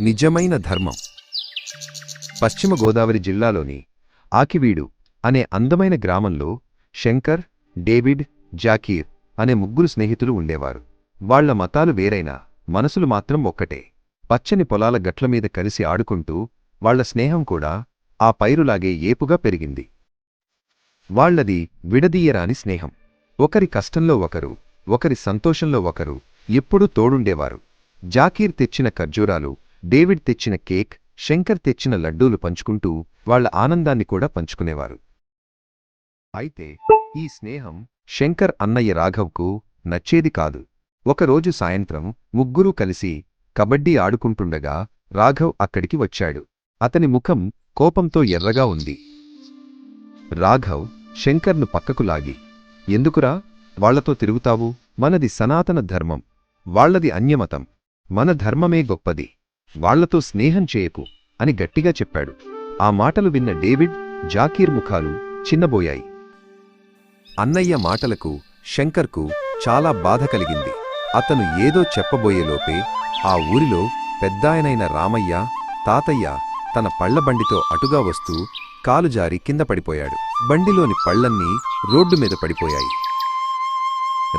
నిజమైన ధర్మం. పశ్చిమ గోదావరి జిల్లాలోని ఆకివీడు అనే అందమైన గ్రామంలో శంకర్ డేవిడ్ జాకీర్ అనే ముగ్గురు స్నేహితులు ఉండేవారు. వాళ్ళ మతాలు వేరైనా మనసులు మాత్రం ఒక్కటే. పచ్చని పొలాల గట్లమీద కలిసి ఆడుకుంటూ వాళ్ళ స్నేహం కూడా ఆ పైరులాగే ఏపుగా పెరిగింది. వాళ్ళది విడదీయరాని స్నేహం. ఒకరి కష్టంలో ఒకరు ఒకరి సంతోషంలో ఒకరు ఎప్పుడూ తోడుండేవారు. జాకీర్ తెచ్చిన ఖర్జూరాలు డేవిడ్ తెచ్చిన కేక్ శంకర్ తెచ్చిన లడ్డూలు పంచుకుంటూ వాళ్ళ ఆనందాన్ని కూడా పంచుకునేవారు. అయితే ఈ స్నేహం శంకర్ అన్నయ్య రాఘవ్కు నచ్చేది కాదు. ఒకరోజు సాయంత్రం ముగ్గురూ కలిసి కబడ్డీ ఆడుకుంటుండగా రాఘవ్ అక్కడికి వచ్చాడు. అతని ముఖం కోపంతో ఎర్రగా ఉంది. రాఘవ్ శంకర్ను పక్కకు లాగి ఎందుకురా? వాళ్ళతో తిరుగుతావు? మనది సనాతన ధర్మం. వాళ్ళది అన్యమతం. మన ధర్మమే గొప్పది. వాళ్ళతో స్నేహం చేయకు అని గట్టిగా చెప్పాడు. ఆ మాటలు విన్న డేవిడ్ జాకీర్ ముఖాలు చిన్నబోయాయి. అన్నయ్య మాటలకు శంకర్కు చాలా బాధ కలిగింది. అతను ఏదో చెప్పబోయేలోపే ఆ ఊరిలో పెద్దాయనైన రామయ్య తాతయ్య తన పళ్ళబండితో అటుగా వస్తూ కాలు జారి కింద పడిపోయాడు. బండిలోని పళ్ళన్నీ రోడ్డు మీద పడిపోయాయి.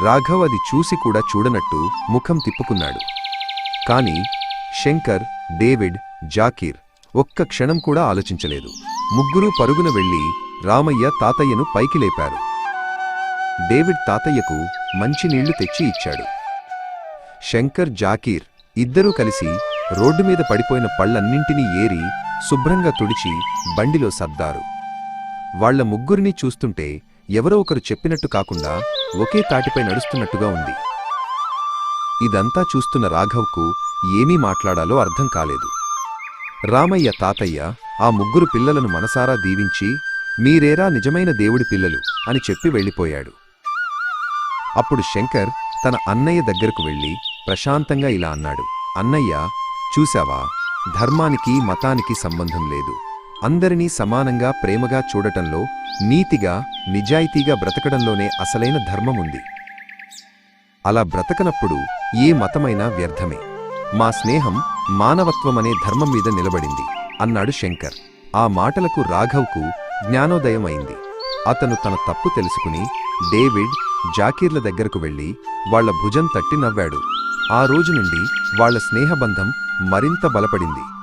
రాఘవ్ అది చూసి కూడా చూడనట్టు ముఖం తిప్పుకున్నాడు. కాని శంకర్ డేవిడ్ జాకీర్ ఒక్క క్షణం కూడా ఆలోచించలేదు. ముగ్గురూ పరుగున వెళ్ళి రామయ్య తాతయ్యను పైకి లేపారు. డేవిడ్ తాతయ్యకు మంచినీళ్ళు తెచ్చి ఇచ్చాడు. శంకర్ జాకీర్ ఇద్దరూ కలిసి రోడ్డు మీద పడిపోయిన పళ్ళన్నింటినీ ఏరి శుభ్రంగా తుడిచి బండిలో సర్దారు. వాళ్ళ ముగ్గురిని చూస్తుంటే ఎవరో ఒకరు చెప్పినట్టు కాకుండా ఒకే తాటిపై నడుస్తున్నట్టుగా ఉంది. ఇదంతా చూస్తున్న రాఘవ్కు ఏమీ మాట్లాడాలో అర్థం కాలేదు. రామయ్య తాతయ్య ఆ ముగ్గురు పిల్లలను మనసారా దీవించి మీరేరా నిజమైన దేవుడి పిల్లలు అని చెప్పి వెళ్ళిపోయాడు. అప్పుడు శంకర్ తన అన్నయ్య దగ్గరకు వెళ్ళి ప్రశాంతంగా ఇలా అన్నాడు అన్నయ్య చూశావా? ధర్మానికి మతానికి సంబంధం లేదు. అందరినీ సమానంగా ప్రేమగా చూడటంలో నీతిగా నిజాయితీగా బ్రతకడంలోనే అసలైన ధర్మముంది. అలా బ్రతకనప్పుడు ఏ మతమైనా వ్యర్థమే. మా స్నేహం మానవత్వమనే ధర్మం మీద నిలబడింది అన్నాడు శంకర్. ఆ మాటలకు రాఘవ్కు జ్ఞానోదయం అయింది. అతను తన తప్పు తెలుసుకుని డేవిడ్ జాకీర్ల దగ్గరకు వెళ్ళి వాళ్ళ భుజం తట్టి నవ్వాడు. ఆ రోజు నుండి వాళ్ళ స్నేహబంధం మరింత బలపడింది.